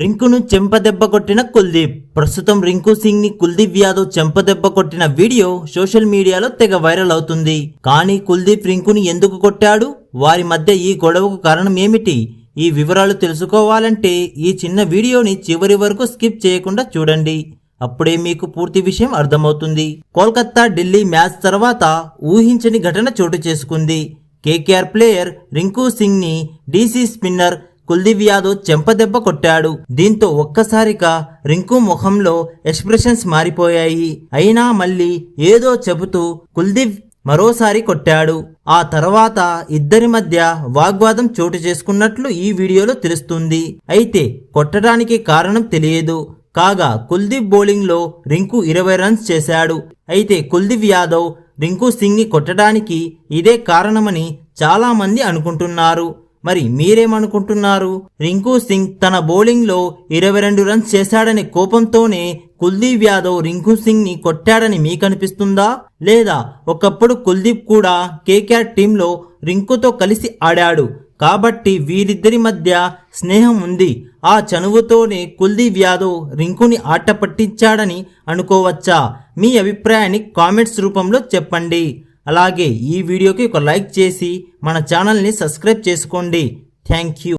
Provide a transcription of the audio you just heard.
రింకును చెంపదెబ్బ కొట్టిన కుల్దీప్. ప్రస్తుతం రింకు సింగ్ని కుల్దీప్ యాదవ్ చెంపదెబ్బ కొట్టిన వీడియో సోషల్ మీడియాలో తెగ వైరల్ అవుతుంది. కానీ కుల్దీప్ రింకుని ఎందుకు కొట్టాడు? వారి మధ్య ఈ గొడవకు కారణం ఏమిటి? ఈ వివరాలు తెలుసుకోవాలంటే ఈ చిన్న వీడియోని చివరి వరకు స్కిప్ చేయకుండా చూడండి. అప్పుడే మీకు పూర్తి విషయం అర్థమవుతుంది. కోల్కత్తా ఢిల్లీ మ్యాచ్ తర్వాత ఊహించని ఘటన చోటు చేసుకుంది. కేకేఆర్ ప్లేయర్ రింకు సింగ్ని డీసీ స్పిన్నర్ కుల్దీప్ యాదవ్ చెంపదెబ్బ కొట్టాడు. దీంతో ఒక్కసారిగా రింకు ముఖంలో ఎక్స్ప్రెషన్స్ మారిపోయాయి. అయినా మళ్ళీ ఏదో చెబుతూ కుల్దీప్ మరోసారి కొట్టాడు. ఆ తర్వాత ఇద్దరి మధ్య వాగ్వాదం చోటు చేసుకున్నట్లు ఈ వీడియోలో తెలుస్తుంది. అయితే కొట్టడానికి కారణం తెలియదు. కాగా కుల్దీప్ బౌలింగ్లో రింకు ఇరవై రన్స్ చేశాడు. అయితే కుల్దీప్ యాదవ్ రింకు సింగ్ని కొట్టడానికి ఇదే కారణమని చాలా మంది అనుకుంటున్నారు. మరి మీరేమనుకుంటున్నారు? రింకు సింగ్ తన బౌలింగ్లో ఇరవై రెండు రన్స్ చేశాడనే కోపంతోనే కుల్దీప్ యాదవ్ రింకు సింగ్ని కొట్టాడని మీకనిపిస్తుందా? లేదా ఒకప్పుడు కుల్దీప్ కూడా కేకేఆర్ టీంలో రింకుతో కలిసి ఆడాడు. కాబట్టి వీరిద్దరి మధ్య స్నేహం ఉంది. ఆ చనువుతోనే కుల్దీప్ యాదవ్ రింకుని ఆట పట్టించాడని అనుకోవచ్చా? మీ అభిప్రాయాన్ని కామెంట్స్ రూపంలో చెప్పండి. అలాగే ఈ వీడియోకి ఒక లైక్ చేసి మన ఛానల్ని సబ్స్క్రైబ్ చేసుకోండి. Thank you.